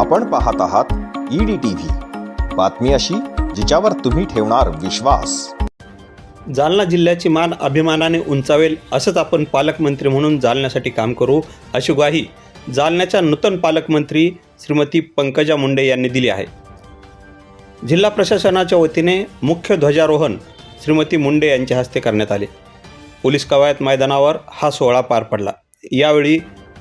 आपण पाहत आहात ईडी टीव्ही बातमी अशी जिच्यावर तुम्ही ठेवणार विश्वास. जालना जिल्ह्याची मान अभिमानाने उंचावेल असंच आपण पालकमंत्री म्हणून जालन्यासाठी काम करू अशी ग्वाही जालन्याच्या नूतन पालकमंत्री श्रीमती पंकजा मुंडे यांनी दिली आहे. जिल्हा प्रशासनाच्या वतीने मुख्य ध्वजारोहण श्रीमती मुंडे यांच्या हस्ते करण्यात आले. पोलीस कवायत मैदानावर हा सोहळा पार पडला. यावेळी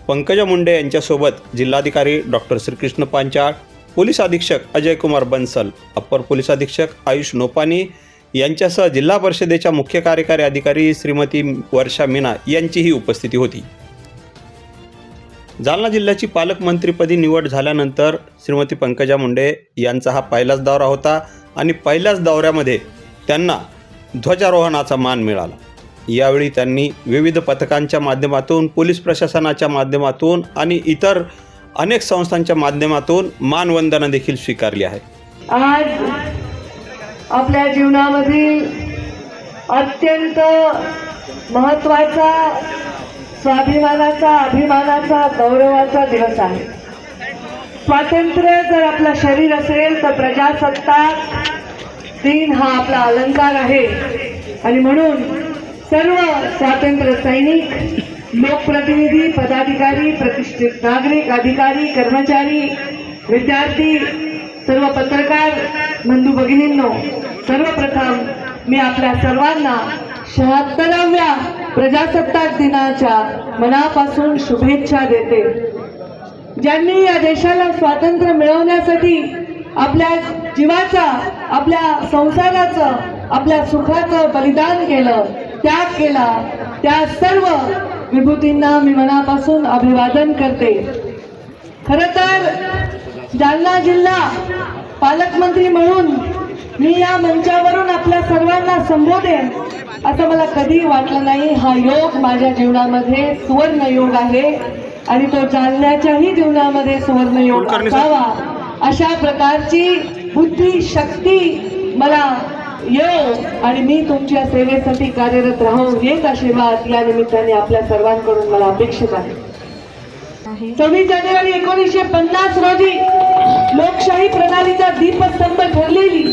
पंकजा मुंडे यांच्यासोबत जिल्हाधिकारी डॉक्टर श्रीकृष्ण पांचाळ पोलीस अधीक्षक अजय कुमार बन्सल अप्पर पोलीस अधीक्षक आयुष नोपानी यांच्यासह जिल्हा परिषदेच्या मुख्य कार्यकारी अधिकारी श्रीमती वर्षा मीना यांचीही उपस्थिती होती. जालना जिल्ह्याची पालकमंत्रीपदी निवड झाल्यानंतर श्रीमती पंकजा मुंडे यांचा हा पहिलाच दौरा होता आणि पहिल्याच दौऱ्यामध्ये त्यांना ध्वजारोहणाचा मान मिळाला. यावेळी त्यांनी विविध पथकांच्या माध्यमातून पोलीस प्रशासनाच्या माध्यमातून आणि इतर अनेक संस्थांच्या माध्यमातून मानवंदना देखील स्वीकारली आहे. आज आपल्या जीवनामधील अत्यंत महत्त्वाचा स्वाभिमानाचा अभिमानाचा गौरवाचा दिवस आहे. स्वातंत्र्य जर आपलं शरीर असेल तर प्रजासत्ताक दिन हा आपला अलंकार आहे. आणि म्हणून सर्व स्वातंत्र्य सैनिक लोकप्रतिनिधी पदाधिकारी प्रतिष्ठित नागरिक अधिकारी कर्मचारी विद्यार्थी सर्व पत्रकार बंधू भगिनींनो सर्वप्रथम मी आपल्या सर्वांना शहात्तराव्या प्रजासत्ताक दिनाच्या मनापासून शुभेच्छा देते. ज्यांनी या देशाला स्वातंत्र्य मिळवण्यासाठी आपल्या जीवाचा आपल्या संसाराचं आपल्या सुखाचं बलिदान केलं त्याग केला त्या सर्व विभूतींना मी मनापासून अभिवादन करते खर तर जालना जिल्हा पालकमंत्री म्हणून मी या मंचावरून आपल्या सर्वांना संबोधेन असं मला कधी वाटलं नाही हा योग माझ्या जीवनामध्ये सुवर्ण योग आहे आणि तो जालन्याच्याही जीवनामध्ये सुवर्ण योग. असावा अशा प्रकारची बुद्धी शक्ती मला आणि मी तुमच्या सेवेसाठी कार्यरत राहून हेच आशीर्वाद या निमित्ताने आपल्या सर्वांकडून मला अपेक्षित आहे. सव्वीस जानेवारी एकोणीसशे पन्नास रोजी लोकशाही प्रणालीचा दीपस्तंभ ठरलेली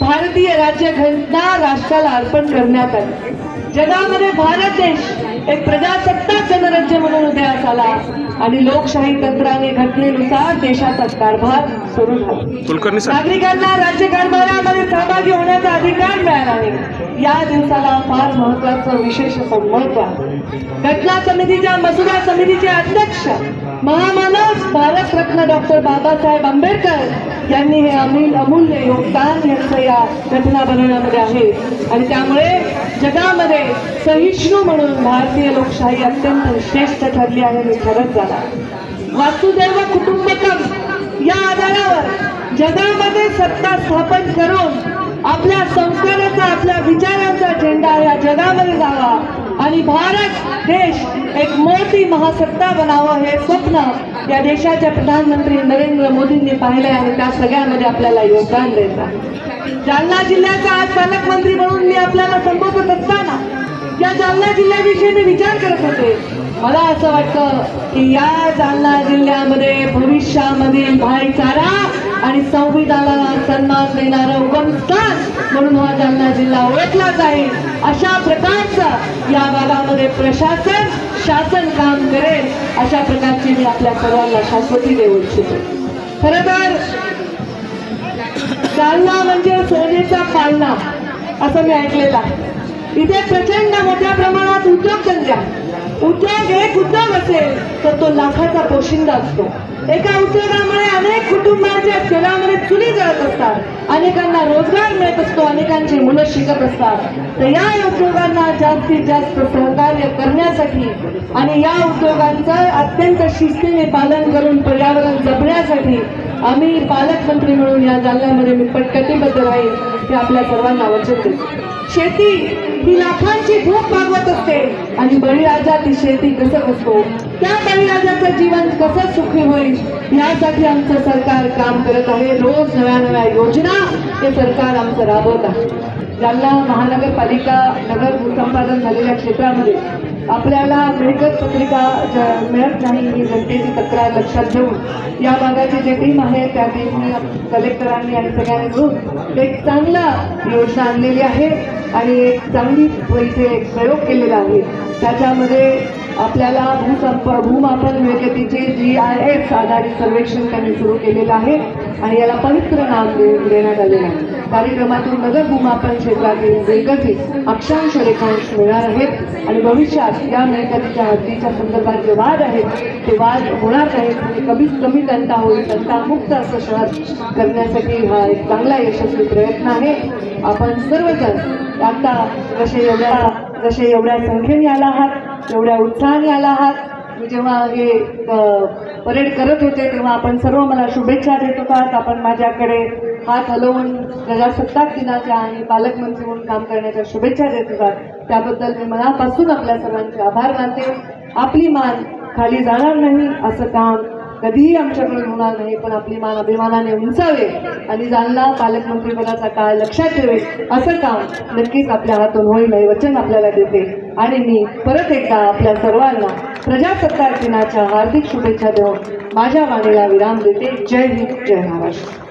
भारतीय राज्यघटना राष्ट्राला अर्पण करण्यात आली. जगामध्ये भारत देश एक प्रजासत्ताक गणराज्य म्हणून उदयास आला आणि लोकशाही तंत्राने घटनेनुसार देशाचा कारभार सुरू झाला. नागरिकांना राज्यकारभारामध्ये सहभागी होण्याचा अधिकार मिळाला आहे. या दिवसाला फार महत्वाचं विशेष महत्त्व आहे. घटना समितीच्या मसुदा समितीचे अध्यक्ष महामानव भारतरत्न डॉक्टर बाबासाहेब आंबेडकर यांनी हे अमूल अमूल्य योगदान यांचं या घटना बनवण्यामध्ये आहे. आणि त्यामुळे जगामध्ये सहिष्णू म्हणून भारतीय लोकशाही अत्यंत श्रेष्ठ ठरली आहे हे खरंच झाला वासुदैव कुटुंबकम या आधारावर जगामध्ये सत्ता स्थापन करून आपल्या संस्काराचा आपल्या विचारांचा झेंडा या जगामध्ये जावा. आणि भारत देश एक मोठी महासत्ता बनावं हे स्वप्न या देशाच्या प्रधानमंत्री नरेंद्र मोदींनी पाहिले आणि त्या सगळ्यामध्ये आपल्याला योगदान द्यायचं आहे. जालना जिल्ह्याचा आज पालकमंत्री म्हणून मी आपल्याला संबोधत असताना या जालना जिल्ह्याविषयी मी विचार करत होते. मला असं वाटतं की या जालना जिल्ह्यामध्ये भविष्यामधील भाईचारा आणि संविधानाला सन्मान देणारं उगम स्थान म्हणून हा जालना जिल्हा ओळखला जाईल. अशा प्रकारचं या भागामध्ये प्रशासन शासन काम करेल. अशा प्रकार आपल्या सर्वांना शाश्वती देऊ इच्छितो. खर तर जालना म्हणजे सोनेचा पालना असं मी ऐकलेलं आहे. इथे प्रचंड मोठ्या प्रमाणात उद्योगधंद्या उद्योग एक उद्योग असेल तर तो लाखाचा पोशिंदा असतो. एका उद्योगामुळे अनेक कुटुंबांच्या घरामध्ये चुली जळत असतात. अनेकांना रोजगार मिळत असतो. शिकत असतात. तर या उद्योगांना जास्तीत जास्त सहकार्य करण्यासाठी आणि या उद्योगांचं अत्यंत शिस्तीने पालन करून पर्यावरण जपण्यासाठी आम्ही पालकमंत्री म्हणून या जालन्यामध्ये मी कटिबद्ध राहील हे आपल्या सर्वांना वचन शेती ही लाखांची भूक मागवत असते आणि बळीराजा ती शेती कसं असतो? त्या बळीराजाचं जीवन कसं सुखी होईल? यासाठी आमचं सरकार काम करत आहे. रोज नव्या नव्या योजना हे सरकार आमचं राबवत आहे. जालना महानगरपालिका नगर भूसंपादन झालेल्या क्षेत्रामध्ये आपल्याला मिळकत पत्रिका ज- मिळत नाही ही जनतेची तक्रार लक्षात घेऊन या भागाचे जे टीम आहे त्या टीमनी कलेक्टरांनी आणि सगळ्यांनी मिळून एक चांगला योजना आणलेली आहे आणि एक चांगली इथे एक प्रयोग केलेला आहे. त्याच्यामध्ये आपल्याला भूसंप भूमापन मिळकतीचे जी आय एस आधारित सर्वेक्षण त्यांनी सुरू केलेलं आहे आणि याला पवित्र नाव देण्यात आलेलं आहे. कार्यक्रमातून नगर भूमापन क्षेत्रातील मिळकती अक्षांश रेखांश मिळणार आहेत. आणि भविष्यात या मिळकतीच्या हद्दीच्या संदर्भात जे वाद आहेत ते वाद होणार नाहीत. आणि कमीत कमी तंटा होईल तंटामुक्त असं शहर करण्यासाठी हा एक चांगला यशस्वी प्रयत्न आहे. आपण सर्वजण आता जसे एवढ्या जसे एवढ्या संख्येने आला आहात एवढ्या उत्साहाने आला आहात मी जेव्हा हे परेड करत होते तेव्हा आपण सर्व मला शुभेच्छा देत होतात आपण माझ्याकडे हात हलवून प्रजासत्ताक दिनाच्या आणि पालकमंत्री म्हणून काम करण्याच्या शुभेच्छा देत होतात त्याबद्दल मी मनापासून आपल्या सर्वांचे आभार मानते. आपली मान खाली जाणार नाही असं काम कधीही आमच्याकडून होणार नाही पण आपली मान अभिमानाने उंचावे आणि जालना पालकमंत्रीपदाचा काळ लक्षात ठेवे असं काम नक्कीच आपल्या हातून होईल हे वचन आपल्याला देते. आणि मी परत एकदा आपल्या सर्वांना प्रजासत्ताक दिनाच्या हार्दिक शुभेच्छा देऊन माझ्या वाणीला विराम देते. जय हिंद जय महाराष्ट्र.